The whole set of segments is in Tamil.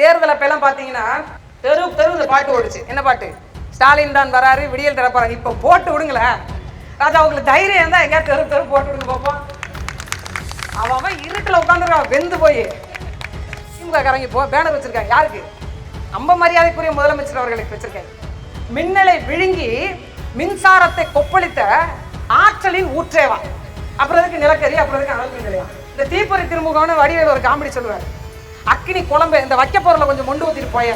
தேர்தல் அப்பெல்லாம் பார்த்தீங்கன்னா தெரு தெரு இந்த பாட்டு ஓடுச்சு. என்ன பாட்டு? ஸ்டாலின் தான் வராரு விடியல் திறப்பாரு. இப்போ போட்டு விடுங்களேன் ராஜா அவங்களுக்கு தைரியம் தான் எங்கேயா தெரு தெரு போட்டு விடுங்க பார்ப்போம் அவன் அவன் இருட்டில் உட்காந்துருக்கான் வெந்து போய். திமுக காரங்க இப்போ பேனர் வச்சிருக்காங்க. யாருக்கு? நம்ம மரியாதைக்குரிய முதலமைச்சர் அவர்களுக்கு வச்சிருக்காங்க மின்னலை விழுங்கி மின்சாரத்தை கொப்பளித்த ஆற்றலின் ஊற்றேவா? அப்புறம் எதுக்கு நிலக்கரி அப்புறம் எதுக்கு அனல் மின் இந்த தீப்பொறி திருமுகம்னு வடிவேல் ஒரு காமெடி சொல்லுவார். அக்னி குழம்பு இந்த வைக்க பொருளை கொஞ்சம் மொண்டு ஊற்றிட்டு போய.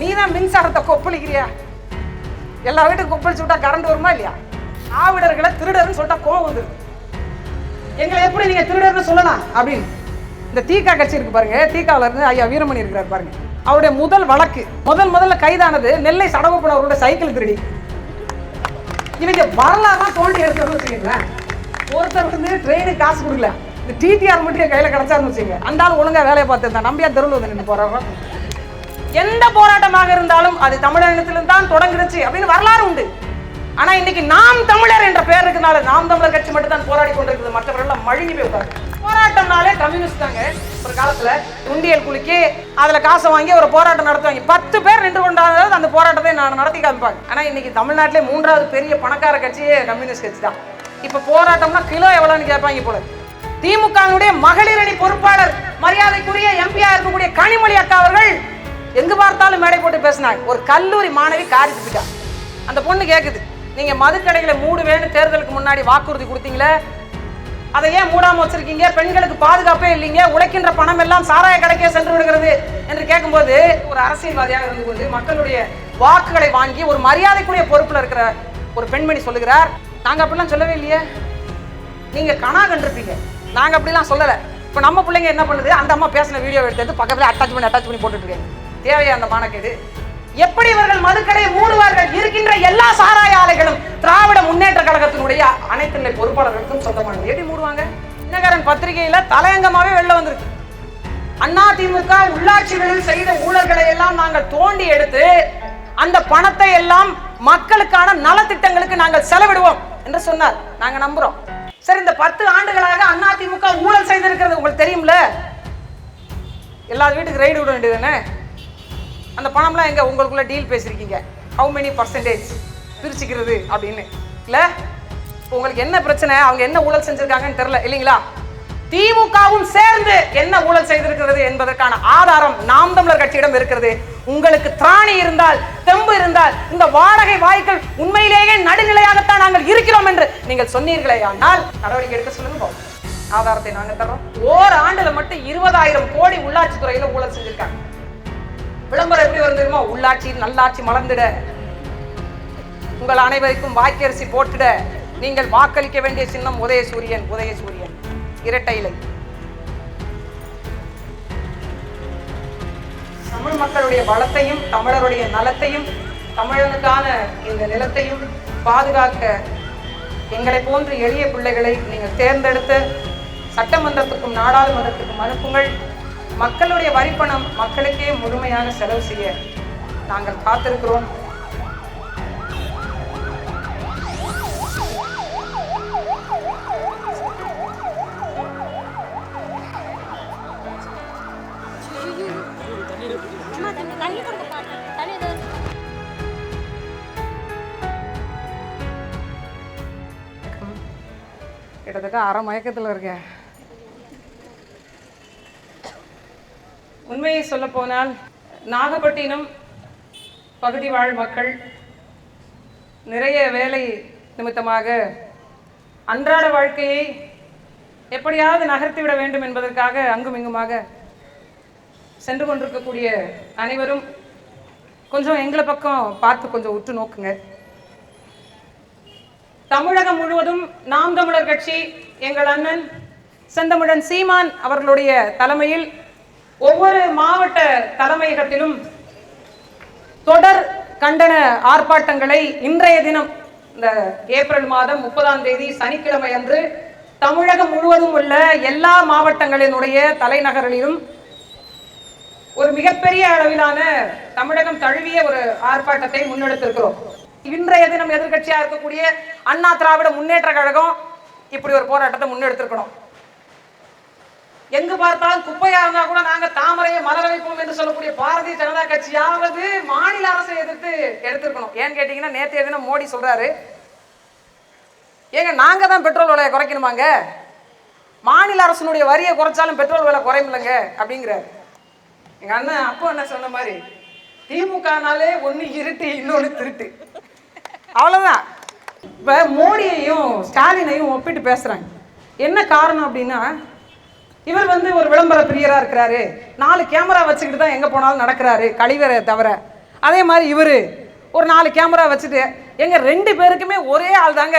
நீ தான் மின்சாரத்தை கொப்பளிக்கிறியா? எல்லா வீட்டுக்கும் கொப்பளிச்சு விட்டா கரண்ட் வருமா இல்லையா? ஆவிடர்களை திருடர்னு சொல்லிட்டா கோவம் வந்துருக்கு எங்களை எப்படி நீங்க திருடர்னு சொல்லலாம்? அப்படின்னு. இந்த தீக்கா கட்சி இருக்கு பாருங்க. தீக்காவில் இருந்து ஐயா வீரமணி இருக்கிறார் பாருங்க. அவருடைய முதல் வழக்கு முதல் முதல்ல கைதானது நெல்லை சடகோப்பன் அவருடைய சைக்கிள் திருடி. இவங்க வரலாறு தோண்டி எடுத்தவங்க வச்சுக்கீங்களேன் ஒருத்தர் வந்து ட்ரெயினுக்கு காசு கொடுக்கல. டிடிஆர் மட்டும் என் கையில் கிடைச்சாருன்னு வச்சுங்க அந்த ஆள் ஒழுங்காக வேலையை பார்த்துருந்தா. நம்பியா தெருவில் வந்து நின்று எந்த போராட்டமாக இருந்தாலும் அது தமிழகத்திலும் தான் தொடங்குச்சு அப்படின்னு வரலாறு உண்டு. ஆனா இன்னைக்கு நாம் தமிழர் என்ற பெயர் இருக்கிறதுனால நாம் தமிழர் கட்சி மட்டும் தான் போராடி கொண்டிருக்குது. மற்றவர்கள் எல்லாம் மழுங்கி போய் உட்காரு போராட்டம்னாலே கம்யூனிஸ்ட் தாங்க. ஒரு காலத்துல உண்டியல் குலுக்கி அதுல காசை வாங்கி ஒரு போராட்டம் நடத்துவாங்க. பத்து பேர் நின்று கொண்டாவது அந்த போராட்டத்தை நான் நடத்தி காமிப்பாங்க. ஆனா இன்னைக்கு தமிழ்நாட்டிலே மூன்றாவது பெரிய பணக்கார கட்சியே கம்யூனிஸ்ட் கட்சி தான். இப்ப போராட்டம்னா கிலோ எவ்வளோன்னு கேட்பாங்க போல. திமுகவினுடைய மகளிர் அணி பொறுப்பாளர் மரியாதைக்குரிய எம்பியா இருக்கக்கூடிய கனிமொழி அக்கா அவர்கள் எங்கு பார்த்தாலும் மேடை போட்டு பேசினாங்க. ஒரு கல்லூரி மாணவி காரி துப்பிட்டா. அந்த பொண்ணு கேக்குது நீங்க மதுக்கடைகளை மூடுவேன்னு தேர்தலுக்கு முன்னாடி வாக்குறுதி கொடுத்தீங்களே அதை ஏன் மூடாம வச்சிருக்கீங்க? பெண்களுக்கு பாதுகாப்பே இல்லைங்க உழைக்கின்ற பணம் எல்லாம் சாராய கடைக்கே சென்று விடுகிறது. என்று கேட்கும்போது ஒரு அரசியல்வாதியாக இருந்து கொண்டு மக்களுடைய வாக்குகளை வாங்கி ஒரு மரியாதைக்குரிய பொறுப்பில் இருக்கிற ஒரு பெண்மணி சொல்லுகிறார் நாங்க அப்படிலாம் சொல்லவே இல்லையே. நீங்க கணா கண்டிருப்பீங்க. நாங்கள் அப்படிலாம் சொல்லலை. இப்போ நம்ம பிள்ளைங்க என்ன பண்ணுது? அந்த அம்மா பேசின வீடியோ எடுத்து எடுத்து பக்கத்துல அட்டாச் பண்ணி அட்டாச் பண்ணி போட்டுட்ருக்காங்க தேவையா அந்த மானக்கேடு. எப்படி இவர்கள் மதுக்கடையை மூடுவார்கள்? இருக்கின்ற எல்லா சாராய ஆலைகளும் திராவிட முன்னேற்ற கழகத்தினுடைய அனைத்து நிலை பொறுப்பாளர்களுக்கும் சொந்தமானது எப்படி மூடுவாங்க. தினகரன் பத்திரிகையில தலையங்கமாவே வெளில வந்திருக்கு. அண்ணா திமுக உள்ளாட்சிகளில் செய்த ஊழல்களை எல்லாம் நாங்கள் தோண்டி எடுத்து அந்த பணத்தை எல்லாம் மக்களுக்கான நலத்திட்டங்களுக்கு நாங்கள் செலவிடுவோம் என்று சொன்னார். நாங்க நம்புறோம். சரி இந்த பத்து ஆண்டுகளாக அண்ணா திமுக ஊழல் செய்திருக்கிறது உங்களுக்கு தெரியும்ல? எல்லா வீட்டுக்கு ரைடு விட வேண்டியதுதானே அந்த பணம்லாம் எங்க? உங்களுக்குள்ள டீல் பேசியிருக்கீங்க. ஹவு மெனி பர்சன்டேஜ் பிரிச்சுக்கிறது அப்படின்னு. இல்ல? இப்போ உங்களுக்கு என்ன பிரச்சனை? அவங்க என்ன ஊழல் செஞ்சிருக்காங்கன்னு தெரியல இல்லைங்களா? திமுகவும் சேர்ந்து என்ன ஊழல் செய்திருக்கிறது என்பதற்கான ஆதாரம் நாம் தமிழர் கட்சியிடம் இருக்கிறது. உங்களுக்கு திராணி இருந்தால் தெம்பு இருந்தால் இந்த வாடகை வாய்க்கள் உண்மையிலேயே நடுநிலையாகத்தான் நாங்கள் இருக்கிறோம் என்று நீங்கள் சொன்னீர்களே ஆனால் நடவடிக்கை எடுக்க சொல்லுங்க ஆதாரத்தை நாங்கள் தர்றோம். ஓர் ஆண்டுல மட்டும் இருபதாயிரம் கோடி உள்ளாட்சி துறையில ஊழல் செஞ்சிருக்காங்க. விளம்பரம் எப்படி வரும் உள்ளாட்சி நல்லாட்சி மலர்ந்திட. உங்கள் அனைவருக்கும் வாக்கரிசி போட்டுட. நீங்கள் வாக்களிக்க வேண்டிய சின்னம் உதயசூரியன் உதயசூரியன். இரட்டை இலை. தமிழ் மக்களுடைய வளத்தையும் தமிழருடைய நலத்தையும் தமிழனுக்கான இந்த நிலத்தையும் பாதுகாக்க எங்களை போன்ற எளிய பிள்ளைகளை நீங்கள் தேர்ந்தெடுத்து சட்டமன்றத்துக்கும் நாடாளுமன்றத்துக்கும் அனுப்புங்கள். மக்களுடைய வரிப்பணம் மக்களுக்கே முழுமையான செலவு செய்ய நாங்கள் காத்திருக்கிறோம். அக்கா அரை மயக்கத்தில் இருக்கேன் உண்மையை சொல்ல போனால் நாகப்பட்டினம் பகுதி வாழ் மக்கள் நிறைய வேலை நிமித்தமாக அன்றாட வாழ்க்கையை எப்படியாவது நகர்த்திவிட வேண்டும் என்பதற்காக அங்கும் இங்குமாக சென்று கொண்டிருக்கக்கூடிய அனைவரும் கொஞ்சம் எங்களை பக்கம் பார்த்து கொஞ்சம் உற்று நோக்குங்க. தமிழகம் முழுவதும் நாம் தமிழர் கட்சி எங்கள் அண்ணன் செந்தமிழன் சீமான் அவர்களுடைய தலைமையில் ஒவ்வொரு மாவட்ட தலைமையகத்திலும் தொடர் கண்டன ஆர்ப்பாட்டங்களை இன்றைய தினம் இந்த ஏப்ரல் மாதம் முப்பதாம் தேதி சனிக்கிழமை அன்று தமிழகம் முழுவதும் உள்ள எல்லா மாவட்டங்களினுடைய தலைநகரிலும் ஒரு மிகப்பெரிய அளவிலான தமிழகம் தழுவிய ஒரு ஆர்ப்பாட்டத்தை முன்னெடுத்திருக்கிறோம். இன்றைய தினம் எதிர்கட்சியாக இருக்கக்கூடிய அண்ணா திராவிட முன்னேற்ற கழகம் இப்படி ஒரு போராட்டத்தை முன்னெடுத்திருக்கணும். எங்கு பார்த்தாலும் குப்பையா இருந்தா கூட நாங்க தாமரையை மலர வைப்போம் என்று சொல்லக்கூடிய பாரதிய ஜனதா கட்சியாவது மாநில அரசை எதிர்த்து எடுத்திருக்கணும். ஏன்னு கேட்டீங்கன்னா நேற்று தினம் மோடி சொல்றாரு ஏங்க நாங்க தான் பெட்ரோல் விலையை குறைக்கணுமாங்க? மாநில அரசனுடைய வரியை குறைச்சாலும் பெட்ரோல் விலை குறையமில்லைங்க அப்படிங்கிறாரு. எங்க அண்ணன் அப்போ என்ன சொன்ன மாதிரி திமுகனாலே ஒன்று இருட்டு இன்னொன்று திருட்டு. அவ்வளோதான் இப்போ மோடியையும் ஸ்டாலினையும் ஒப்பிட்டு பேசுகிறாங்க என்ன காரணம் அப்படின்னா இவர் வந்து ஒரு விளம்பர பிரியராக இருக்கிறாரு. நாலு கேமரா வச்சுக்கிட்டு தான் எங்கே போனாலும் நடக்கிறாரு கழிவறை தவிர. அதே மாதிரி இவர் ஒரு நாலு கேமரா வச்சுட்டு எங்கள் ரெண்டு பேருக்குமே ஒரே ஆள் தாங்க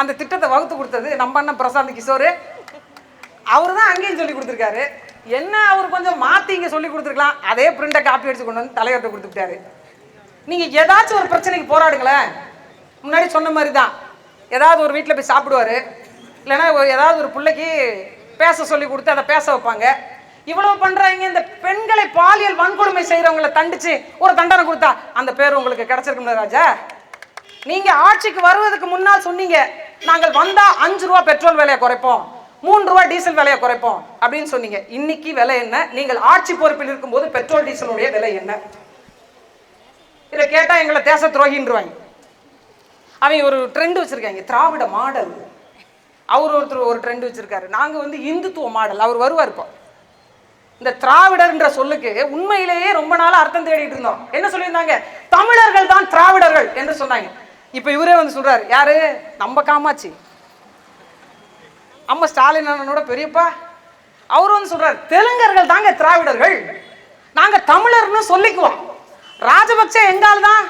அந்த திட்டத்தை வகுத்து கொடுத்தது நம்ம அண்ணன் பிரசாந்த் கிஷோர். அவர் தான் அங்கேயும் சொல்லி கொடுத்துருக்காரு. என்ன அவர் கொஞ்சம் மாற்றி இங்கே சொல்லி கொடுத்துருக்கலாம் அதே பிரிண்டை காப்பி அடிச்சு கொண்டு வந்து தலைவர்கிட்ட கொடுத்துட்டாரு. நீங்கள் ஏதாச்சும் ஒரு பிரச்சனைக்கு போராடுங்களேன். முன்னாடி சொன்ன மாதிரி தான் ஏதாவது ஒரு வீட்டில் போய் சாப்பிடுவாரு. இல்லைன்னா ஏதாவது ஒரு பிள்ளைக்கு பேச சொல்லி கொடுத்து அதை பேச வைப்பாங்க. இவ்வளவு பண்றாங்க இந்த பெண்களை பாலியல் வன்கொடுமை செய்யறவங்களை தண்டிச்சு ஒரு தண்டனை கொடுத்தா அந்த பேர் உங்களுக்கு கிடைச்சிருக்கும்ல ராஜா? நீங்க ஆட்சிக்கு வருவதற்கு முன்னால் சொன்னீங்க நாங்கள் வந்தா அஞ்சு ரூபா பெட்ரோல் விலையை குறைப்போம் மூன்று ரூபா டீசல் விலையை குறைப்போம் அப்படின்னு சொன்னீங்க. இன்னைக்கு விலை என்ன? நீங்கள் ஆட்சி பொறுப்பில் இருக்கும்போது பெட்ரோல் டீசலுடைய விலை என்ன? இதை கேட்டால் எங்களை தேச துரோகின்றுவாங்க. அவங்க ஒரு ட்ரெண்ட் வச்சுருக்காங்க திராவிட மாடல். அவர் ஒருத்தர் ஒரு ட்ரெண்ட் வச்சுருக்காரு. நாங்கள் வந்து இந்துத்துவ மாடல். அவர் வருவார் இப்போ. இந்த திராவிடர்ன்ற சொல்லுக்கு உண்மையிலேயே ரொம்ப நாளாக அர்த்தம் தேடிட்டு இருந்தோம். என்ன சொல்லியிருந்தாங்க? தமிழர்கள் தான் திராவிடர்கள் என்று சொன்னாங்க. இப்போ இவரே வந்து சொல்கிறார் யாரு? நம்ம காமாச்சி அம்மா ஸ்டாலின் அண்ணனோட பெரியப்பா. அவர் வந்து சொல்கிறார் தெலுங்கர்கள் தாங்க திராவிடர்கள். நாங்கள் தமிழர்னு சொல்லிக்குவோம். ராஜபக்ச எங்கால் தான்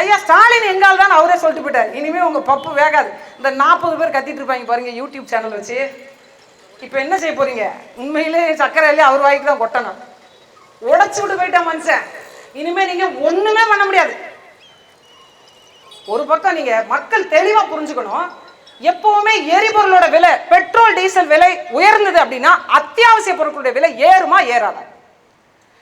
ஐயா ஸ்டாலின் எங்கால் தான் அவரே சொல்லிட்டு போயிட்டார். இனிமே உங்க பப்பு வேகாது. இந்த நாற்பது பேர் கத்திட்டு இருப்பாங்க பாருங்க யூடியூப் சேனல் வச்சு. இப்போ என்ன செய்ய போறீங்க? உண்மையிலே சக்கரையிலே அவர் வாய்க்கு தான் கொட்டணும். உடச்சு விட்டு போயிட்டா மனுஷன். இனிமே நீங்க ஒண்ணுமே பண்ண முடியாது. ஒரு பக்கம் நீங்க மக்கள் தெளிவா புரிஞ்சுக்கணும். எப்பவுமே எரிபொருளோட விலை பெட்ரோல் டீசல் விலை உயர்ந்தது அப்படின்னா அத்தியாவசிய பொருட்களுடைய விலை ஏறுமா ஏறாதா?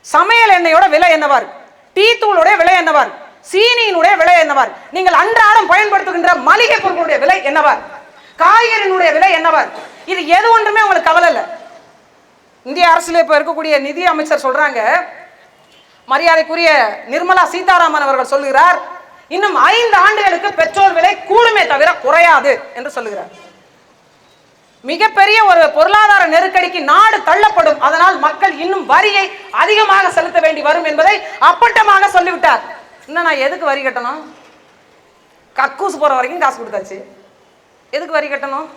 சமையல் எண்ணெயோட விலை என்னவா இருக்கு? டீ தூளுடைய விலை என்னவா இருக்கு சீனியினுடைய விலை என்னவா இருக்கு நீங்கள் அன்றாடம் பயன்படுத்துகின்ற மளிகை பொருட்களுடைய விலை என்னவா இருக்கு காய்கறியினுடைய விலை என்னவா இருக்கு இது எது ஒன்றுமே உங்களுக்கு கவலை இல்லை. இந்திய அரசில் இப்போ இருக்கக்கூடிய நிதி அமைச்சர் சொல்றாங்க. மரியாதைக்குரிய நிர்மலா சீதாராமன் அவர்கள் சொல்லுகிறார் இன்னும் ஐந்து ஆண்டுகளுக்கு பெட்ரோல் விலை கூடுமே தவிர குறையாது என்று சொல்லுகிறார். மிகப்பெரிய ஒரு பொருளாதார நெருக்கடிக்கு நாடு தள்ளப்படும். அதனால் மக்கள் இன்னும் வரியை அதிகமாக செலுத்த வேண்டி வரும் என்பதை அப்பட்டமாக சொல்லிவிட்டார். இன்னும் நான் எதுக்கு வரி கட்டணும்? கக்கூஸ் போகிற வரைக்கும் காசு கொடுத்தாச்சு. எதுக்கு வரி கட்டணும்?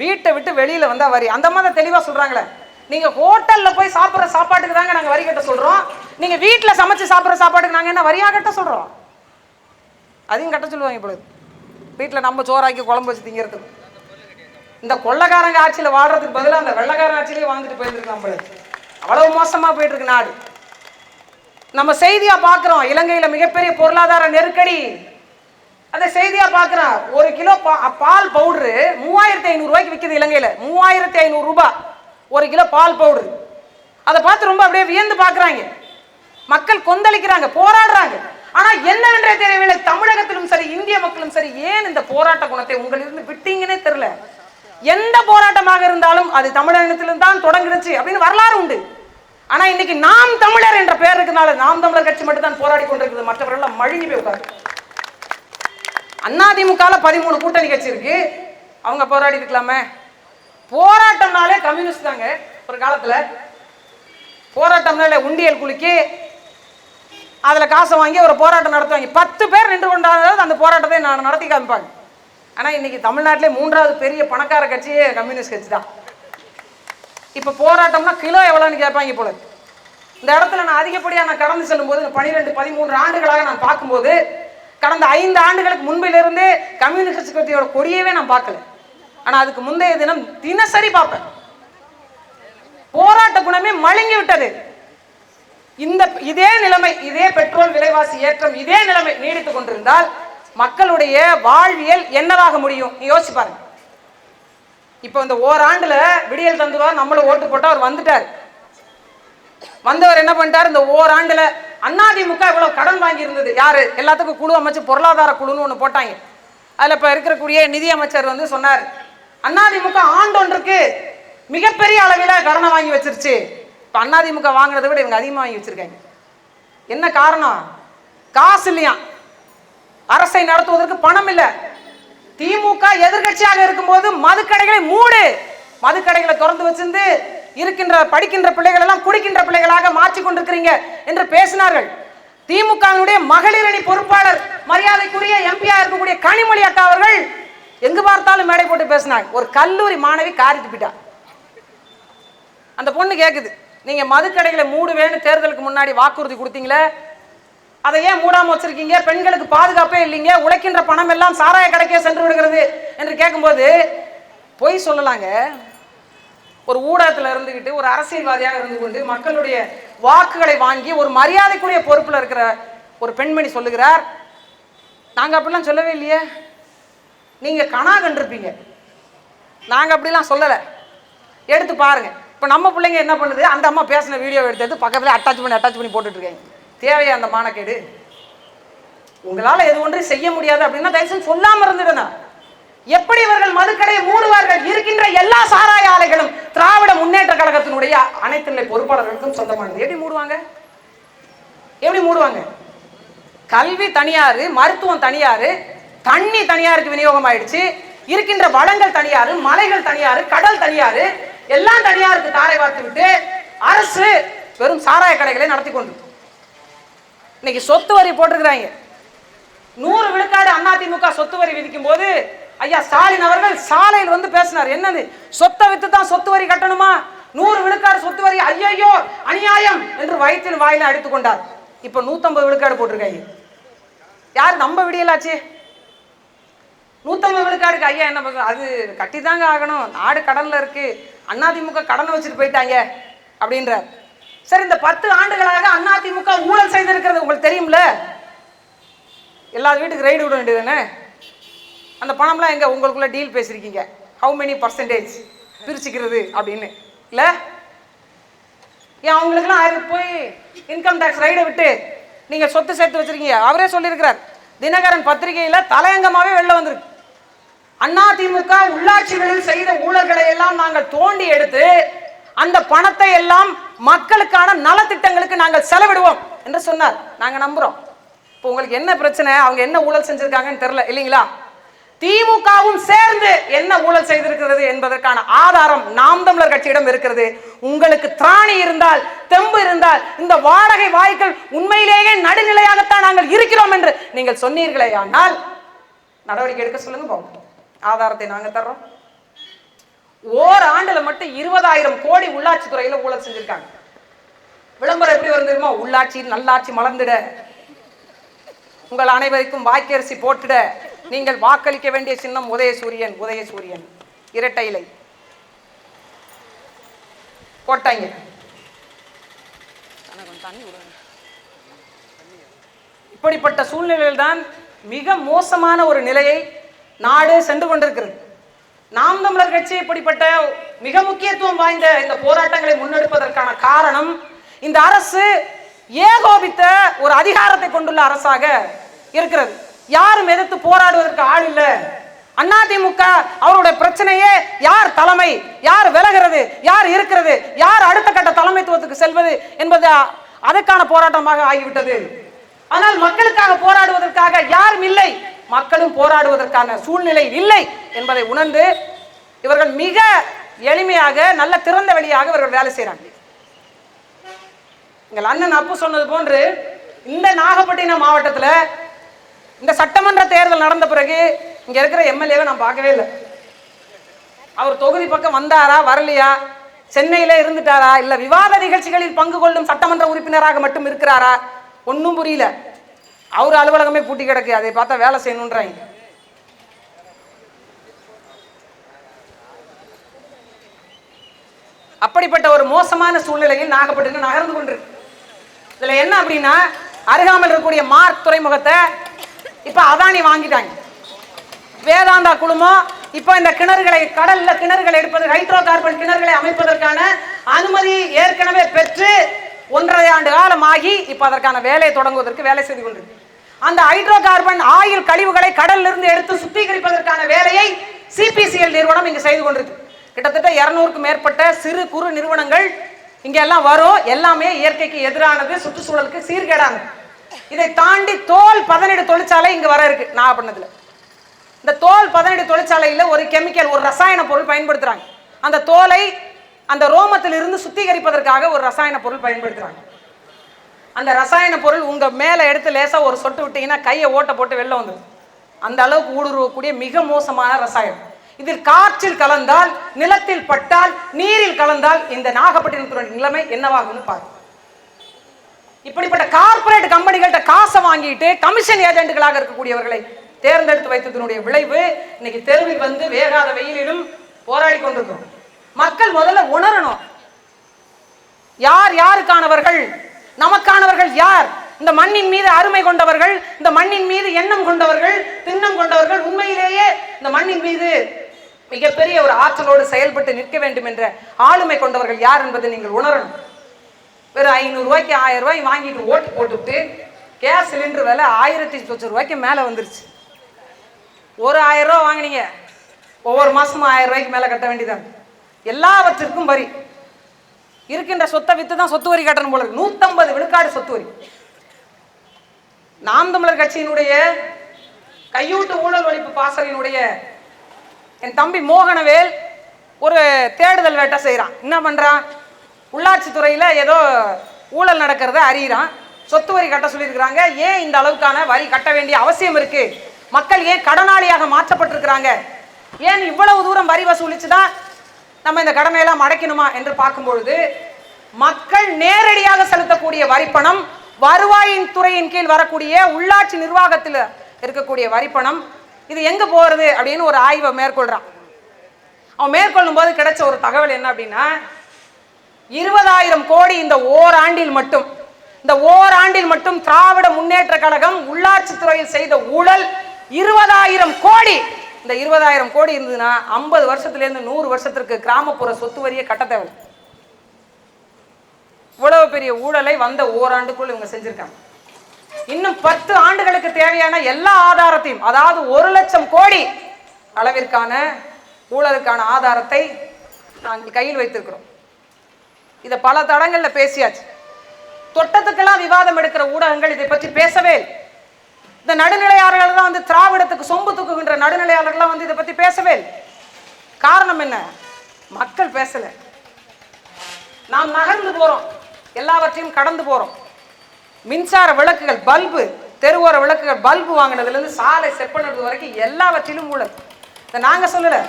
வீட்டை விட்டு வெளியில் வந்தால் வரி. அந்த மாதிரி தெளிவாக சொல்கிறாங்களே நீங்கள் ஹோட்டலில் போய் சாப்பிட்ற சாப்பாட்டுக்கு தாங்க நாங்கள் வரி கட்ட சொல்கிறோம் நீங்கள் வீட்டில் சமைச்சு சாப்பிட்ற சாப்பாட்டுக்கு நாங்கள் என்ன வரியாக கட்ட சொல்கிறோம் அதையும் கட்ட சொல்லுவாங்க இப்பொழுது. வீட்டில் நம்ம சோறாக்கி குழம்பு வச்சு திங்கிறதுக்கு. இந்த கொள்ளக்காரங்க ஆட்சியில் வாடுறதுக்கு பதிலாக அந்த வெள்ளக்காரன் ஆட்சியிலே வாழ்ந்துட்டு போயிருந்துருக்கு நம்மளுக்கு அவ்வளவு மோசமாக போயிட்டு இருக்கு நாடு. நம்ம செய்தியா பார்க்குறோம் இலங்கையில் மிகப்பெரிய பொருளாதார நெருக்கடி. அந்த செய்தியா பார்க்குறோம் ஒரு கிலோ பா பால் பவுடரு மூவாயிரத்தி ஐநூறுரூவாய்க்கு விற்கிது இலங்கையில். மூவாயிரத்தி ஐநூறு ரூபாய் ஒரு கிலோ பால் பவுடரு. அதை பார்த்து ரொம்ப அப்படியே வியந்து பார்க்குறாங்க மக்கள் கொந்தளிக்கிறாங்க போராடுறாங்க. ஆனால் என்னவென்றே தெரியவில்லை. தமிழகத்திலும் சரி இந்திய மக்களும் சரி ஏன் இந்த போராட்ட குணத்தை உங்களிருந்து விட்டீங்கன்னே தெரியல. எந்த போராட்டமாக இருந்தாலும் அது தமிழகத்திலும் தான் தொடங்கிடுச்சு அப்படின்னு வரலாறு உண்டு. ஆனா இன்னைக்கு நாம் தமிழர் என்ற பெயர் இருக்கனால நாம் தமிழர் கட்சி மட்டும் தான் போராடி கொண்டிருக்கிறது மற்றவர்கள் மழுங்கி போய் உட்காரு அதிமுகல பதிமூணு கூட்டணி கட்சி இருக்கு. அவங்க போராடி இருக்கலாமே. போராட்டம்னாலே கம்யூனிஸ்ட் தாங்க ஒரு காலத்துல. போராட்டம்னாலே உண்டியல் குலுக்கி அதுல காசை வாங்கி ஒரு போராட்டம் நடத்துவாங்க. பத்து பேர் நின்று கொண்டாடுறது அந்த போராட்டத்தை நான் நடத்தி காமிப்பாங்க ஆனா இன்னைக்கு தமிழ்நாட்டிலே மூன்றாவது பெரிய பணக்கார கட்சியே கம்யூனிஸ்ட் கட்சி தான். இப்போ போராட்டம்னா கிலோ எவ்வளோன்னு கேட்பாங்க போல இந்த இடத்துல நான் அதிகப்படியாக நான் கடந்து செல்லும்போது பன்னிரெண்டு பதிமூன்று ஆண்டுகளாக நான் பார்க்கும்போது கடந்த ஐந்து ஆண்டுகளுக்கு முன்பிலிருந்தே கம்யூனிஸ்ட் கட்சியோட கொடியவே நான் பார்க்கல. ஆனா அதுக்கு முந்தைய தினம் தினசரி பார்ப்பேன். போராட்ட குணமே மழுங்கி விட்டது. இந்த இதே நிலைமை இதே பெட்ரோல் விலைவாசி ஏற்றம் இதே நிலைமை நீடித்துக் கொண்டிருந்தால் மக்களுடைய வாழ்வியல் என்னவாக முடியும்? நீ யோசிச்சு பாருங்க. இப்போ இந்த ஓராண்டுல விடியல் தந்துருவார் நம்மளும் ஓட்டு போட்டால் அவர் வந்துட்டார். வந்தவர் என்ன பண்ணிட்டார்? இந்த ஓராண்டுல அதிமுக இவ்வளவு கடன் வாங்கி இருந்தது யாரு? எல்லாத்துக்கும் குழு அமைச்சு பொருளாதார குழுன்னு ஒன்று போட்டாங்க. அதுல இப்ப இருக்கக்கூடிய நிதி அமைச்சர் வந்து சொன்னார் அதிமுக ஆண்டொன்றுக்கு மிகப்பெரிய அளவில் கடனை வாங்கி வச்சிருச்சு. இப்போ அதிமுக வாங்குறதை விட இவங்க அதிகமாக வாங்கி வச்சிருக்காங்க. என்ன காரணம்? காசு இல்லையா அரசை நடத்துவதற்கு பணம் இல்லை. திமுக எதிர்கட்சியாக இருக்கும்போது மதுக்கடைகளை மூடு. மதுக்கடைகளை திறந்து வச்சிருந்து இருக்கின்ற படிக்கின்ற பிள்ளைகள் எல்லாம் குடிக்கின்ற பிள்ளைகளாக மாற்றி கொண்டிருக்கிறீங்க என்று பேசினார்கள். திமுகவினுடைய மகளிர் அணி பொறுப்பாளர் மரியாதைக்குரிய எம்பியா இருக்கக்கூடிய கனிமொழி அக்கா அவர்கள் எங்கு பார்த்தாலும் மேடை போட்டு பேசினாங்க. ஒரு கல்லூரி மாணவி காரிட்டு போயிட்டா. அந்த பொண்ணு கேக்குது நீங்க மதுக்கடைகளை மூடுவேன்னு தேர்தலுக்கு முன்னாடி வாக்குறுதி கொடுத்தீங்களே அதை ஏன் மூடாம வச்சிருக்கீங்க? பெண்களுக்கு பாதுகாப்பே இல்லைங்க. உழைக்கின்ற பணம் எல்லாம் சாராய கடைக்கே சென்று விடுகிறது என்று கேட்கும்போது பொய் சொல்லலாங்க. ஒரு ஊடகத்தில் இருந்துகிட்டு ஒரு அரசியல்வாதியாக இருந்து கொண்டு மக்களுடைய வாக்குகளை வாங்கி ஒரு மரியாதைக்குரிய பொறுப்பில் இருக்கிற ஒரு பெண்மணி சொல்லுகிறார் நாங்கள் அப்படிலாம் சொல்லவே இல்லையே. நீங்கள் கணா கண்டிருப்பீங்க நாங்கள் அப்படிலாம் சொல்லலை. எடுத்து பாருங்க. இப்போ நம்ம பிள்ளைங்க என்ன பண்ணுது? அந்த அம்மா பேசின வீடியோ எடுத்து எடுத்து பக்கத்துல அட்டாச் பண்ணி அட்டாச் பண்ணி போட்டுட்டு இருக்காங்க. தேவையா அந்த மானக்கேடு? உங்களால் எது ஒன்றும் செய்ய முடியாது அப்படின்னா தயவுசெய்து சொல்லாமல் இருந்துடுங்க. எப்படி இவர்கள் மதுக்கடையை மூடுவார்கள்? இருக்கின்ற எல்லா சாராய ஆலைகளும் திராவிட முன்னேற்ற கழகத்தினுடைய அனைத்து நிலை பொறுப்பாளர்களுக்கும் சொந்தமானது எப்படி மூடுவாங்க? எப்படி மூடுவாங்க? கல்வி தனியார் மருத்துவம் தனியார் தண்ணி தனியாருக்கு விநியோகம் ஆயிடுச்சு. இருக்கின்ற வளங்கள் தனியார் மலைகள் தனியார் கடல் தனியார் எல்லாம் தனியாருக்கு தாரை வார்த்து விட்டு அரசு வெறும் சாராய கடைகளை நடத்தி கொண்டு இன்னைக்கு சொத்து வரி போட்டிருக்கிறாங்க. நூறு விழுக்காடு அதிமுக சொத்து வரி விதிக்கும் போது ஐயா ஸ்டாலின் அவர்கள் சாலையில் வந்து பேசினார். என்னது? சொத்தை வித்து தான் சொத்து வரி கட்டணுமா? நூறு விழுக்காடு சொத்து வரி ஐயையோ அநியாயம் என்று வயிற்றின் வாயில அடித்துக் கொண்டார். இப்ப நூத்தம்பது விழுக்காடு போட்டிருக்காங்க. யார் நம்ப விடியலாச்சு? நூத்தம்பது விழுக்காடுக்கு ஐயா என்ன பண்றது? அது கட்டிதாங்க ஆகணும். நாடு கடன்ல இருக்கு. அதிமுக கடனை வச்சுட்டு போயிட்டாங்க அப்படின்றார். சரி இந்த பத்து ஆண்டுகளாக அதிமுக ஊழல் செய்திருக்கிறது உங்களுக்கு தெரியும்ல? எல்லா வீட்டுக்கு ரைடு விட வேண்டியதுதானே அந்த பணம்லாம் எங்கே? உங்களுக்குள்ள டீல் பேசியிருக்கீங்க. ஹவு மெனி பர்சன்டேஜ் பிரிச்சுக்கிறது அப்படின்னு. இல்லை? ஏன் அவங்களுக்குலாம் ஆயிரம் போய் இன்கம் டேக்ஸ் ரைடை விட்டு நீங்கள் சொத்து சேர்த்து வச்சிருக்கீங்க? அவரே சொல்லியிருக்கிறார். தினகரன் பத்திரிகையில் தலையங்கமாகவே வெளில வந்திருக்கு. அதிமுக உள்ளாட்சிகளில் செய்த ஊழல்களை எல்லாம் நாங்கள் தோண்டி எடுத்து அந்த பணத்தை எல்லாம் மக்களுக்கான நலத்திட்டங்களுக்கு நாங்கள் செலவிடுவோம் என்று சொன்னார். நாங்கள் நம்புறோம். இப்போ உங்களுக்கு என்ன பிரச்சனை? அவங்க என்ன ஊழல் செஞ்சிருக்காங்கன்னு தெரியல இல்லைங்களா? திமுகவும் சேர்ந்து என்ன ஊழல் செய்திருக்கிறது என்பதற்கான ஆதாரம் நாம் தமிழர் கட்சியிடம் இருக்கிறது. உங்களுக்கு திராணி இருந்தால் தெம்பு இருந்தால் இந்த வாடகை வாய்க்கள் உண்மையிலேயே நடுநிலையாகத்தான் நாங்கள் இருக்கிறோம் என்று நீங்கள் சொன்னீர்களே ஆனால் நடவடிக்கை எடுக்க சொல்லுங்க பாப்போம் ஆதாரத்தை நாங்கள் தர்றோம். ஓர் ஆண்டுல மட்டும் இருபதாயிரம் கோடி உள்ளாட்சி துறையில ஊழல் செஞ்சிருக்காங்க. விளம்பரம் எப்படி வரும் தெரியுமா? உள்ளாட்சி நல்லாட்சி மலர்ந்துட. உங்கள் அனைவருக்கும் வாக்கரிசி போட்டுட. நீங்கள் வாக்களிக்க வேண்டிய சின்னம் உதயசூரியன் உதயசூரியன். இரட்டை இலை. போட்டாங்க. இப்படிப்பட்ட சூழ்நிலையில் தான் மிக மோசமான ஒரு நிலையை நாடு சென்று கொண்டிருக்கிறது. நாம் தமிழர் கட்சி இப்படிப்பட்ட மிக முக்கியத்துவம் வாய்ந்த இந்த போராட்டங்களை முன்னெடுப்பதற்கான காரணம் இந்த அரசு ஏகோபித்த ஒரு அதிகாரத்தை கொண்டுள்ள அரசாக இருக்கிறது. யாரும் எதிர்த்து போராடுவதற்கு ஆள் இல்லை. அதிமுக அவருடைய பிரச்சனையே யார் தலைமை யார் விலகிறது யார் இருக்கிறது யார் அடுத்த கட்ட தலைமைத்துவத்துக்கு செல்வது என்பது அதற்கான போராட்டமாக ஆகிவிட்டது. ஆனால் மக்களுக்காக போராடுவதற்காக யாரும் இல்லை. மக்களும் போராடுவதற்கான சூழ்நிலை இல்லை. என்பதை உணர்ந்து இவர்கள் மிக எளிமையாக நல்ல திறந்த வழியாக இவர்கள் வேலை செய்கிறாங்க எங்கள் அண்ணன் அப்பு சொன்னது போன்று இந்த நாகப்பட்டினம் மாவட்டத்தில் இந்த சட்டமன்ற தேர்தல் நடந்த பிறகு இங்கே இருக்கிற எம்எல்ஏவை நான் பார்க்கவே இல்லை. அவர் தொகுதி பக்கம் வந்தாரா வரலையா? சென்னையில இருந்துட்டாரா? இல்லை விவாத நிகழ்ச்சிகளில் பங்கு கொள்ளும் சட்டமன்ற உறுப்பினராக மட்டும் இருக்கிறாரா? ஒன்றும் புரியல. அவர் அலுவலகமே பூட்டி கிடக்கு அதை பார்த்தா வேலை செய்யணுன்றாங்க அப்படிப்பட்ட ஒரு மோசமான சூழ்நிலையில் நாகப்பட்டினம் நகர்ந்து கொண்டிருக்கு. இதில் என்ன அப்படின்னா அருகாமல் இருக்கக்கூடிய மார்க் துறைமுகத்தை இப்போ அதானி வாங்கிட்டாங்க. வேதாந்தா குழுமம் இப்போ இந்த கிணறுகளை கடல்ல கிணறுகளை எடுப்பது ஹைட்ரோ கார்பன் கிணறுகளை அமைப்பதற்கான அனுமதி ஏற்கனவே பெற்று ஒன்றரை ஆண்டு காலம் ஆகி இப்போ அதற்கான வேலையை தொடங்குவதற்கு வேலை செய்து கொண்டிருக்கு. அந்த ஹைட்ரோ கார்பன் ஆயில் கழிவுகளை கடல்லிருந்து எடுத்து சுத்திகரிப்பதற்கான வேலையை சிபிசிஎல் நிறுவனம் இங்கு செய்து கொண்டிருக்கு. கிட்டத்தட்ட இரநூறுக்கு மேற்பட்ட சிறு குறு நிறுவனங்கள் இங்கே எல்லாம் வரும். எல்லாமே இயற்கைக்கு எதிரானது சுற்றுச்சூழலுக்கு சீர்கேடானது. இதை தாண்டி தோல் பதனிடு தொழிற்சாலை இங்கே வர இருக்கு. நாகப்பட்டினத்துல இந்த தோல் பதனிடு தொழிற்சாலையில் ஒரு கெமிக்கல் ஒரு ரசாயன பொருள் பயன்படுத்துகிறாங்க அந்த தோலை அந்த ரோமத்திலிருந்து சுத்திகரிப்பதற்காக ஒரு ரசாயன பொருள் பயன்படுத்துகிறாங்க அந்த ரசாயன பொருள் உங்க மேல எடுத்து லேசா ஒரு சொட்டு விட்டீங்கன்னா கையை ஓட்ட போட்டு வெளில வந்துடும் அந்த அளவுக்கு ஊடுருவக்கூடிய மிக மோசமான ரசாயனம். இதில் காற்றில் கலந்தால் நிலத்தில் பட்டால் நீரில் கலந்தால் இந்த நாகப்பட்டினத்துடைய நிலைமை என்னவாகும்னு பாருங்க. இப்படிப்பட்ட கார்ப்பரேட் கம்பெனிகள்கிட்ட காசை வாங்கிட்டு கமிஷன் ஏஜென்ட்டுகளாக இருக்கக்கூடியவர்களை தேர்ந்தெடுத்து வைத்ததனுடைய விளைவு இன்னைக்கு தெருவில் வந்து வேகாத வெயிலிலும் போராடி கொண்டிருக்கிறோம். மக்கள் முதல்ல உணரணும். யார் யாருக்கானவர்கள்? நமக்கானவர்கள் யார்? இந்த மண்ணின் மீது அருமை கொண்டவர்கள் இந்த மண்ணின் மீது எண்ணம் கொண்டவர்கள் திண்ணம் கொண்டவர்கள் உண்மையிலேயே இந்த மண்ணின் மீது மிகப்பெரிய ஒரு ஆற்றலோடு செயல்பட்டு நிற்க வேண்டும் என்ற ஆளுமை கொண்டவர்கள் யார் என்பதை நீங்கள் உணரணும். வெறும் ஐநூறு ரூபாய்க்கு ஆயிரம் ரூபாய் வாங்கிட்டு ஓட்டு போட்டுவிட்டு கேஸ் சிலிண்டர் விலை ஆயிரத்தி சொச்ச ரூபாய்க்கு மேலே வந்துருச்சு. ஒரு ஆயிரம் ரூபா வாங்கினீங்க. ஒவ்வொரு மாசமும் ஆயிரம் ரூபாய்க்கு மேலே கட்ட வேண்டியதான். எல்லாவற்றிற்கும் வரி. இருக்கின்ற சொத்தை வித்து தான் சொத்து வரி கட்டணும் போல இருக்கு. நூத்தம்பது விழுக்காடு சொத்து வரி. நாம் தமிழர் கட்சியினுடைய கையூட்டு ஊழல் ஒழிப்பு பாசறையினுடைய என் தம்பி மோகனவேல் ஒரு தேடுதல் வேட்டை செய்கிறான். என்ன பண்ணுறான் உள்ளாட்சித்துறையில் ஏதோ ஊழல் நடக்கிறத அறியிறான். சொத்து வரி கட்ட சொல்லியிருக்கிறாங்க. ஏன் இந்த அளவுக்கான வரி கட்ட வேண்டிய அவசியம் இருக்குது மக்கள் ஏன் கடனாளியாக மாற்றப்பட்டிருக்கிறாங்க? ஏன் இவ்வளவு தூரம் வரி வசூலித்து தான் நம்ம இந்த கடனையெல்லாம் அடைக்கணுமா என்று பார்க்கும்பொழுது மக்கள் நேரடியாக செலுத்தக்கூடிய வரிப்பணம் வருவாயின் துறையின் கீழ் வரக்கூடிய உள்ளாட்சி நிர்வாகத்தில் இருக்கக்கூடிய வரிப்பணம் இது எங்க போறது அப்படின்னு ஒரு ஆய்வை மேற்கொள்றான். அவன் மேற்கொள்ளும் போது கிடைச்ச ஒரு தகவல் என்ன அப்படின்னா இருபதாயிரம் கோடி இந்த ஓராண்டில் மட்டும் இந்த ஓராண்டில் மட்டும் திராவிட முன்னேற்ற கழகம் உள்ளாட்சி துறையில் செய்த ஊழல் இருபதாயிரம் கோடி. இந்த இருபதாயிரம் கோடி இருந்ததுன்னா ஐம்பது வருஷத்துல இருந்து நூறு வருஷத்திற்கு கிராமப்புற சொத்து வரியை கட்ட தேவை. இவ்வளவு பெரிய ஊழலை வந்த ஓராண்டுக்குள் இவங்க செஞ்சிருக்காங்க. இன்னும் பத்து ஆண்டுகளுக்கு தேவையான எல்லா ஆதாரத்தையும் அதாவது ஒரு லட்சம் கோடி அளவிற்கான ஊழலுக்கான ஆதாரத்தை நாங்கள் கையில் வைத்திருக்கிறோம். இதை பல தடங்கள்ல பேசியாச்சு. தொட்டத்துக்கெல்லாம் விவாதம் எடுக்கிற ஊடகங்கள் இதை பற்றி பேசவே இல்லை. இந்த நடுநிலையாளர்கள் தான் வந்து திராவிடத்துக்கு சொம்பு தூக்குகின்ற நடுநிலையாளர்கள்லாம் வந்து இதை பற்றி பேசவே இல்லை. காரணம் என்ன? மக்கள் பேசலை. நாம் நகர்ந்து போறோம். எல்லாவற்றையும் கடந்து போறோம். மின்சார விளக்குகள் பல்பு தெருவோர விளக்குகள் பல்பு வாங்கினதுலேருந்து சாலை செப்பனது வரைக்கும் எல்லாவற்றிலும் ஊழல். இதை நாங்கள் சொல்லலை.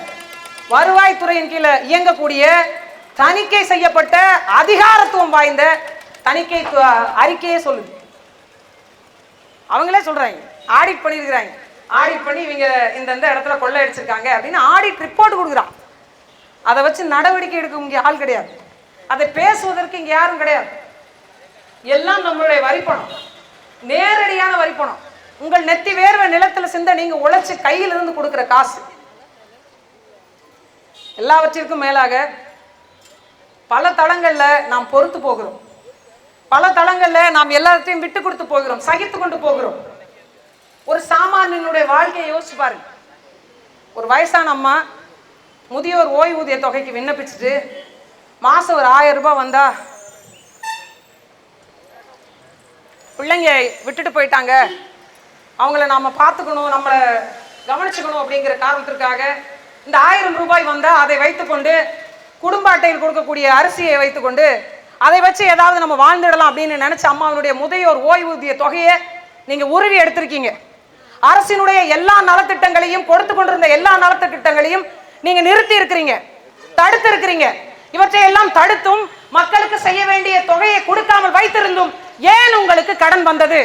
வருவாய்த்துறையின் கீழே இயங்கக்கூடிய தணிக்கை செய்யப்பட்ட அதிகாரத்துவம் வாய்ந்த தணிக்கை அறிக்கையே சொல்லுது. அவங்களே சொல்கிறாங்க ஆடிட் பண்ணியிருக்கிறாங்க. ஆடிட் பண்ணி இவங்க இந்த இடத்துல கொள்ளை அடிச்சிருக்காங்க அப்படின்னு ஆடிட் ரிப்போர்ட் கொடுக்குறான். அதை வச்சு நடவடிக்கை எடுக்க இங்கே ஆள் கிடையாது. அதை பேசுவதற்கு இங்கே யாரும் கிடையாது. எல்லாம் நம்மளுடைய வரிப்பணம். நேரடியான வரிப்பணம். உங்கள் நெத்தி வேர்வை நிலத்துல சிந்த நீங்க உழைச்சு கையில இருந்து கொடுக்கிற காசு. எல்லாவற்றிற்கும் மேலாக பல தளங்கள்ல நாம் பொறுத்து போகிறோம். பல தளங்கள்ல நாம் எல்லாத்தையும் விட்டு கொடுத்து போகிறோம் சகித்து கொண்டு போகிறோம். ஒரு சாமானியனுடைய வாழ்க்கையை யோசிச்சு பாருங்க. ஒரு வயசான அம்மா முதியோர் ஓய்வூதிய தொகைக்கு விண்ணப்பிச்சுட்டு மாசம் ஒரு ஆயிரம் ரூபாய் வந்தா பிள்ளைங்க விட்டுட்டு போயிட்டாங்க. அவங்கள நாம பார்த்துக்கணும் நம்மளை கவனிச்சுக்கணும் அப்படிங்கிற காரணத்திற்காக இந்த ஆயிரம் ரூபாய் வந்தால் அதை வைத்துக்கொண்டு குடும்ப அட்டையில் கொடுக்கக்கூடிய அரிசியை வைத்துக்கொண்டு அதை வச்சு ஏதாவது நம்ம வாழ்ந்துடலாம் அப்படின்னு நினச்ச அம்மாவினுடைய முதையோர் ஓய்வூதிய தொகையை நீங்கள் உருவி எடுத்திருக்கீங்க. அரசினுடைய எல்லா நலத்திட்டங்களையும் கொடுத்து கொண்டிருந்த எல்லா நலத்திட்டங்களையும் நீங்கள் நிறுத்தி இருக்கிறீங்க தடுத்து இருக்கிறீங்க. இவற்றை எல்லாம் தடுத்தும் மக்களுக்கு செய்ய வேண்டிய தொகையை கொடுக்காமல் வைத்திருந்தும் ஏன் உங்களுக்கு கடன் வந்தது?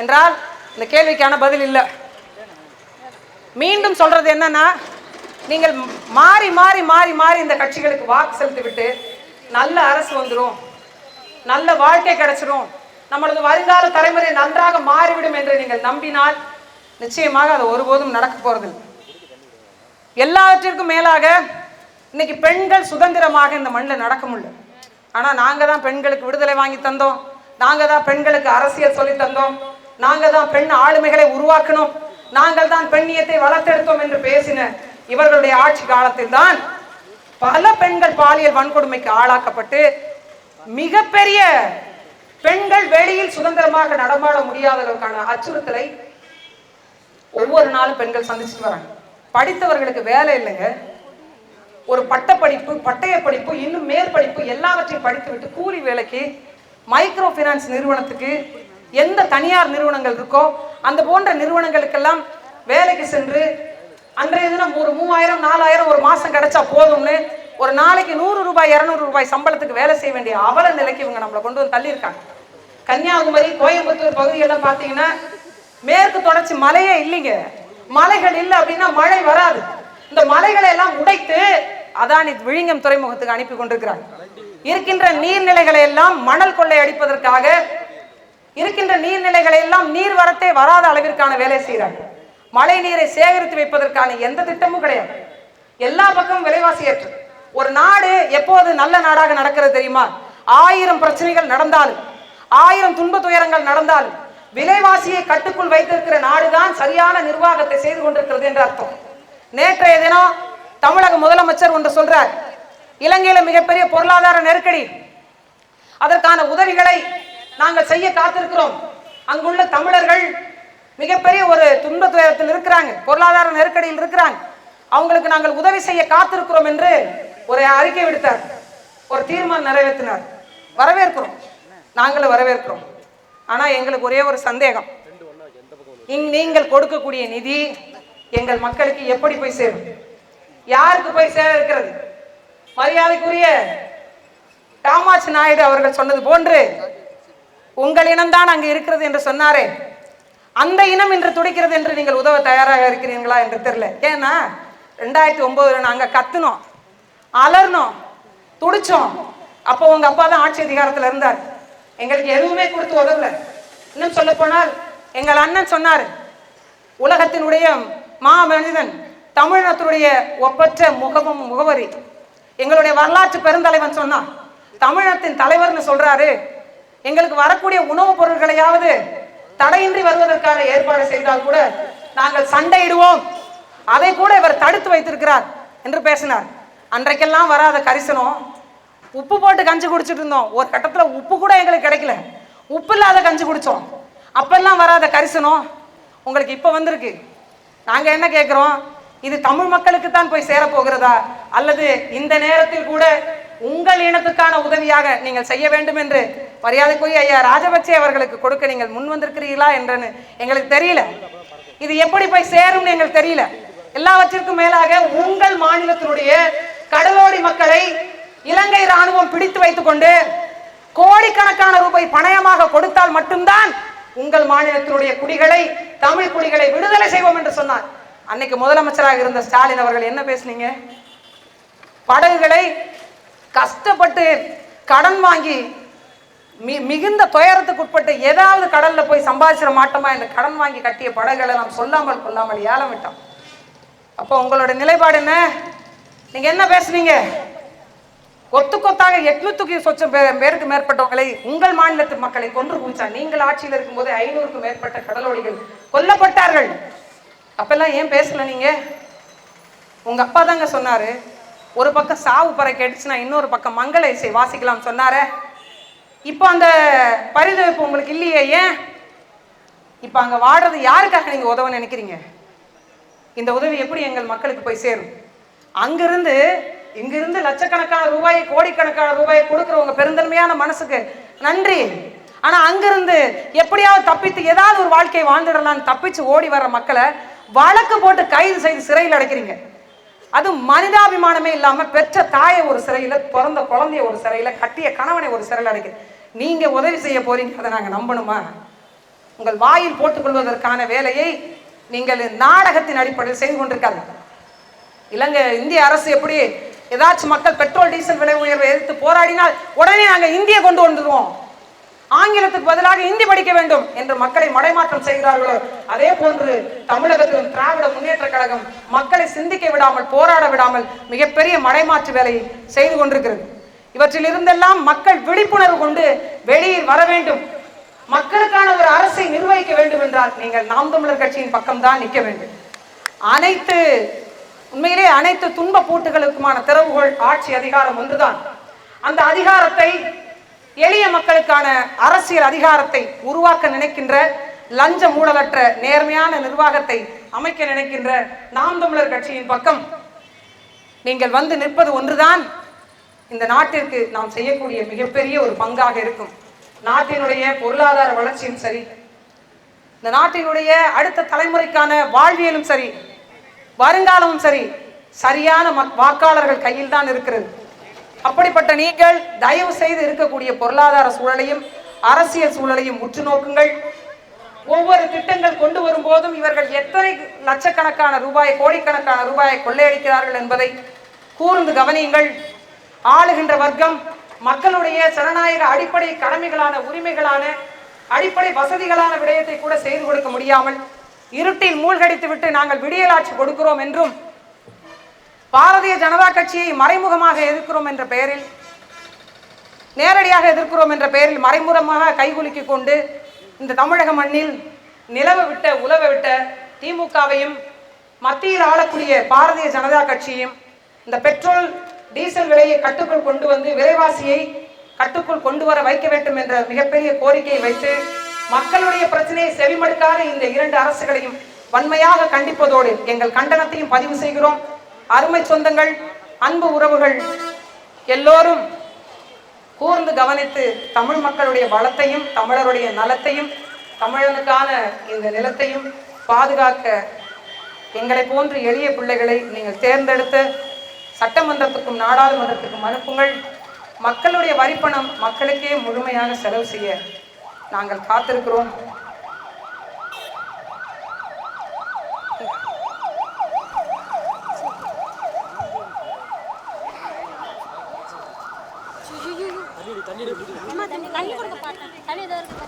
என்றால் இந்த கேள்விக்கான பதில் இல்லை. மீண்டும் சொல்றது என்னன்னா நீங்கள் மாறி மாறி மாறி மாறி இந்த கட்சிகளுக்கு வாக்கு செலுத்தி விட்டு நல்ல அரசு வந்துடும் நல்ல வாழ்க்கை கிடைச்சிடும் நம்மளது வருங்கால தலைமுறை நன்றாக மாறிவிடும் என்று நீங்கள் நம்பினால் நிச்சயமாக அது ஒருபோதும் நடக்க போறதில்லை. எல்லாவற்றிற்கும் மேலாக இன்னைக்கு பெண்கள் சுதந்திரமாக இந்த மண்ணில் நடக்க முடியல. ஆனால் நாங்கள் தான் பெண்களுக்கு விடுதலை வாங்கி தந்தோம். நாங்கள் தான் பெண்களுக்கு அரசியல் சொல்லி தந்தோம். நாங்கள் தான் பெண் ஆளுமைகளை உருவாக்கணும் நாங்கள் தான் பெண்ணியத்தை வளர்த்தெடுத்தோம் என்று பேசின இவர்களுடைய ஆட்சி காலத்தில் தான் பல பெண்கள் பாலியல் வன்கொடுமைக்கு ஆளாக்கப்பட்டு மிகப்பெரிய பெண்கள் வெளியில் சுதந்திரமாக நடமாட முடியாததற்கான அச்சுறுத்தலை ஒவ்வொரு நாளும் பெண்கள் சந்திச்சுட்டு வராங்க. படித்தவர்களுக்கு வேலை இல்லைங்க. ஒரு பட்டப்படிப்பு பட்டய படிப்பு இன்னும் மேற்படிப்பு எல்லாவற்றையும் படித்துவிட்டு கூலி வேலைக்கு மைக்ரோ ஃபினான்ஸ் நிறுவனத்துக்கு எந்த தனியார் நிறுவனங்கள் இருக்கோ அந்த போன்ற நிறுவனங்களுக்கெல்லாம் வேலைக்கு சென்று அன்றைய தினம் ஒரு மூவாயிரம் நாலாயிரம் ஒரு மாதம் கிடைச்சா போதும்னு ஒரு நாளைக்கு நூறு ரூபாய் இரநூறு ரூபாய் சம்பளத்துக்கு வேலை செய்ய வேண்டிய அவல நிலைக்கு இவங்க நம்மளை கொண்டு வந்து தள்ளியிருக்காங்க. கன்னியாகுமரி கோயம்புத்தூர் பகுதியெல்லாம் பார்த்தீங்கன்னா மேற்கு தொடர்ச்சி மலையே இல்லைங்க. மலைகள் இல்லை அப்படின்னா மழை வராது. இந்த மலைகளை எல்லாம் உடைத்து அதானி விழிங்கம் துறைமுகத்துக்கு அனுப்பி கொண்டிருக்கிறாங்க. இருக்கின்ற நீர்நிலைகளை எல்லாம் மணல் கொள்ளை அடிப்பதற்காக இருக்கின்ற நீர்நிலைகளை எல்லாம் நீர் வரத்தே வராத அளவிற்கான வேலை செய்கிறாங்க. மழை நீரை சேகரித்து வைப்பதற்கான எந்த திட்டமும் கிடையாது. எல்லா பக்கமும் விலைவாசி ஏற்று. ஒரு நாடு எப்போது நல்ல நாடாக நடக்கிறது தெரியுமா? ஆயிரம் பிரச்சனைகள் நடந்தாலும் ஆயிரம் துன்ப துயரங்கள் நடந்தாலும் விலைவாசியை கட்டுக்குள் வைத்திருக்கிற நாடுதான் சரியான நிர்வாகத்தை செய்து கொண்டிருக்கிறது என்று அர்த்தம். நேற்றைய தினம் தமிழக முதலமைச்சர் ஒன்று சொல்றார் இலங்கையில மிகப்பெரிய பொருளாதார நெருக்கடி. அதற்கான உதவிகளை நாங்கள் செய்ய காத்திருக்கிறோம். அங்குள்ள தமிழர்கள் மிகப்பெரிய ஒரு துன்ப இருக்கிறாங்க பொருளாதார நெருக்கடியில் இருக்கிறாங்க. அவங்களுக்கு நாங்கள் உதவி செய்ய காத்திருக்கிறோம் என்று ஒரு அறிக்கை விடுத்தார். ஒரு தீர்மானம் நிறைவேற்றினார். வரவேற்கிறோம். நாங்களும் வரவேற்கிறோம். ஆனா எங்களுக்கு ஒரே ஒரு சந்தேகம். இங் நீங்கள் கொடுக்கக்கூடிய நிதி எங்கள் மக்களுக்கு எப்படி போய் சேரும்? யாருக்கு போய் சேர இருக்கிறது மரியாதைக்குரிய காமாட்சி நாயுடு அவர்கள் சொன்னது போன்று உங்கள் இனம்தான் அங்கு இருக்கிறது என்று சொன்னாரே. அந்த இனம் இன்று துடிக்கிறது என்று நீங்கள் உதவ தயாராக இருக்கிறீங்களா என்று தெரியல. ஏன்னா ரெண்டாயிரத்தி ஒன்பதுல நாங்கள் கத்துனோம் அலர்னோம் துடிச்சோம். அப்போ உங்க அப்பா தான் ஆட்சி அதிகாரத்தில் இருந்தார். எங்களுக்கு எதுவுமே கொடுத்து உதவல. இன்னும் சொல்ல போனால் எங்கள் அண்ணன் சொன்னார் உலகத்தினுடைய மா மனிதன் தமிழினத்தினுடைய ஒப்பற்ற முகமும் முகவரி எங்களுடைய வரலாற்று பெருந்தலைவன் சொன்னான். தமிழத்தின் தலைவர்னு சொல்றாரு. எங்களுக்கு வரக்கூடிய உணவுப் பொருட்களையாவது தடையின்றி வருவதற்கான ஏற்பாடு செய்தால் கூட நாங்கள் சண்டையிடுவோம். அதை கூட இவர் தடுத்து வைத்திருக்கிறார் என்று பேசினார். அன்றைக்கெல்லாம் வராத கரிசனம் உப்பு போட்டு கஞ்சி குடிச்சிட்டு இருந்தோம். ஒரு கட்டத்தில் உப்பு கூட எங்களுக்கு கிடைக்கல. உப்பு இல்லாத கஞ்சி குடித்தோம் அப்பெல்லாம் வராத கரிசனம் உங்களுக்கு இப்போ வந்திருக்கு. நாங்கள் என்ன கேட்குறோம் இது தமிழ் மக்களுக்கு தான் போய் சேரப்போகிறதா? அல்லது இந்த நேரத்தில் கூட உங்கள் இனத்துக்கான உதவியாக நீங்கள் செய்ய வேண்டும் என்று மரியாதைக்குரிய ஐயா ராஜபக்சே அவர்களுக்கு கொடுக்க நீங்கள் முன் வந்திருக்கிறீர்களா என்றன்னு எங்களுக்கு தெரியல. இது எப்படி போய் சேரும்னு எங்களுக்கு தெரியல. எல்லாவற்றிற்கும் மேலாக உங்கள் மாநிலத்தினுடைய கடலோடி மக்களை இலங்கை ராணுவம் பிடித்து வைத்துக் கொண்டு கோடிக்கணக்கான ரூபாய் பணயமாக கொடுத்தால் மட்டும்தான் உங்கள் மாநிலத்தினுடைய குடிகளை தமிழ் குடிகளை விடுதலை செய்வோம் என்று சொன்னார். அன்னைக்கு முதலமைச்சராக இருந்த ஸ்டாலின் அவர்கள் என்ன பேசுனீங்க? படகுகளை கஷ்டப்பட்டு கடன் வாங்கி மி மிகுந்த துயரத்துக்கு உட்பட்டு ஏதாவது கடல்ல போய் சம்பாதிச்சிட மாட்டோமா என்று கடன் வாங்கி கட்டிய படகுகளை நாம் சொல்லாமல் கொள்ளாமல் ஏலம் விட்டோம். அப்போ உங்களோட நிலைப்பாடு என்ன? நீங்க என்ன பேசுனீங்க? கொத்து கொத்தாக எட்நூத்துக்கு சொச்சம் பே- பேருக்கு மேற்பட்டவங்களை உங்கள் மாநிலத்து மக்களை கொன்று குவிச்சா நீங்கள் ஆட்சியில் இருக்கும்போது ஐநூறுக்கும் மேற்பட்ட கடலோடிகள் கொல்லப்பட்டார்கள். அப்பெல்லாம் ஏன் பேசல நீங்க? உங்க அப்பா தாங்க சொன்னாரு ஒரு பக்கம் சாவு பறை கேட்டுச்சுன்னா இன்னொரு பக்கம் மங்கள இசை வாசிக்கலாம் சொன்னார. இப்போ அந்த பரிதவிப்பு உங்களுக்கு இல்லையே ஏன்? இப்போ அங்கே வாடுறது யாருக்காக நீங்கள் உதவ நினைக்கிறீங்க? இந்த உதவி எப்படி எங்கள் மக்களுக்கு போய் சேரும்? அங்கிருந்து இங்கிருந்து லட்சக்கணக்கான ரூபாயை கோடிக்கணக்கான ரூபாயை கொடுக்குறவங்க பெருந்தன்மையான மனசுக்கு நன்றி. ஆனால் அங்கிருந்து எப்படியாவது தப்பித்து ஏதாவது ஒரு வாழ்க்கையை வாழ்ந்துடலான்னு தப்பிச்சு ஓடி வர மக்களை வழக்கு போட்டு கைது செய்து சிறையில் அடைக்கிறீங்க. அது மனிதாபிமானமே இல்லாம பெற்ற தாயை ஒரு சிறையில பிறந்த குழந்தைய ஒரு சிறையில கட்டிய கணவனை ஒரு சிறையில் அடைக்க நீங்க உதவி செய்ய போறீங்க அதை நாங்க நம்பணுமா? உங்கள் வாயில் போட்டுக்கொள்வதற்கான வேலையை நீங்கள் நாடகத்தின் அடிப்படையில் செய்து கொண்டிருக்காங்க. இலங்கை இந்திய அரசு எப்படி ஏதாச்சும் மக்கள் பெட்ரோல் டீசல் விலை உயர்வை எதிர்த்து போராடினால் உடனே நாங்கள் இந்திய கொண்டு வந்துடுவோம் ஆங்கிலத்துக்கு பதிலாக இந்தி படிக்க வேண்டும் என்று மக்களை மடைமாற்றம் செய்கிறார்களோ அதே போன்று தமிழகத்திலும் திராவிட முன்னேற்ற கழகம் மக்களை சிந்திக்க விடாமல் போராட விடாமல் மிகப்பெரிய மடைமாற்று வேலையை செய்து கொண்டிருக்கிறது. இவற்றில் இருந்தெல்லாம் மக்கள் விழிப்புணர்வு கொண்டு வெளியில் வர வேண்டும். மக்களுக்கான ஒரு அரசை நிர்வகிக்க வேண்டும் என்றால் நீங்கள் நாம் தமிழர் கட்சியின் பக்கம்தான் நிற்க வேண்டும். அனைத்து உண்மையிலே அனைத்து துன்ப பூட்டுகளுக்குமான திறவுகோல் ஆட்சி அதிகாரம் ஒன்றுதான். அந்த அதிகாரத்தை எளிய மக்களுக்கான அரசியல் அதிகாரத்தை உருவாக்க நினைக்கின்ற லஞ்ச மூடலற்ற நேர்மையான நிர்வாகத்தை அமைக்க நினைக்கின்ற நாம் தமிழர் கட்சியின் பக்கம் நீங்கள் வந்து நிற்பது ஒன்றுதான். இந்த நாட்டிற்கு நாம் செய்யக்கூடிய மிகப்பெரிய ஒரு பங்காக இருக்கும். நாட்டினுடைய பொருளாதார வளர்ச்சியும் சரி இந்த நாட்டினுடைய அடுத்த தலைமுறைக்கான வாழ்வியலும் சரி வருங்காலமும் சரி சரியான மக்- வாக்காளர்கள் கையில் தான் இருக்கிறது. அப்படிப்பட்ட நீங்கள் தயவு செய்து இருக்கக்கூடிய பொருளாதார சூழலையும் அரசியல் சூழலையும் உற்று நோக்குங்கள். ஒவ்வொரு திட்டங்கள் கொண்டு வரும்போதும் இவர்கள் எத்தனை லட்சக்கணக்கான ரூபாய் கோடிக்கணக்கான ரூபாயை கொள்ளையடிக்கிறார்கள் என்பதை கூர்ந்து கவனியுங்கள். ஆளுகின்ற வர்க்கம் மக்களுடைய ஜனநாயக அடிப்படை கடமைகளான உரிமைகளான அடிப்படை வசதிகளான விடயத்தை கூட செய்து கொடுக்க முடியாமல் இருட்டில் மூழ்கடித்து விட்டு நாங்கள் விடியலாட்சி கொடுக்கிறோம் என்றும் பாரதிய ஜனதா கட்சியை மறைமுகமாக எதிர்க்கிறோம் என்ற பெயரில் நேரடியாக எதிர்க்கிறோம் என்ற பெயரில் மறைமுகமாக கைகுலுக்கி கொண்டு இந்த தமிழக மண்ணில் நிலவ விட்ட உலவ விட்ட திமுகவையும் மத்தியில் ஆளக்கூடிய பாரதிய ஜனதா கட்சியையும் இந்த பெட்ரோல் டீசல் விலையை கட்டுக்குள் கொண்டு வந்து விலைவாசியை கட்டுக்குள் கொண்டு வர வைக்க வேண்டும் என்ற மிகப்பெரிய கோரிக்கையை வைத்து மக்களுடைய பிரச்சனையை செவிமடுக்காத இந்த இரண்டு அரசுகளையும் வன்மையாக கண்டிப்பதோடு எங்கள் கண்டனத்தையும் பதிவு செய்கிறோம். அருமை சொந்தங்கள் அன்பு உறவுகள் எல்லோரும் கூர்ந்து கவனித்து தமிழ் மக்களுடைய வளத்தையும் தமிழருடைய நலத்தையும் தமிழனுக்கான இந்த நிலத்தையும் பாதுகாக்க எங்களை போன்று எளிய பிள்ளைகளை நீங்கள் தேர்ந்தெடுத்து சட்டமன்றத்துக்கும் நாடாளுமன்றத்துக்கும் அனுப்புங்கள். மக்களுடைய வரிப்பணம் மக்களுக்கே முழுமையாக செலவு செய்ய நாங்கள் காத்திருக்கிறோம். அம்மா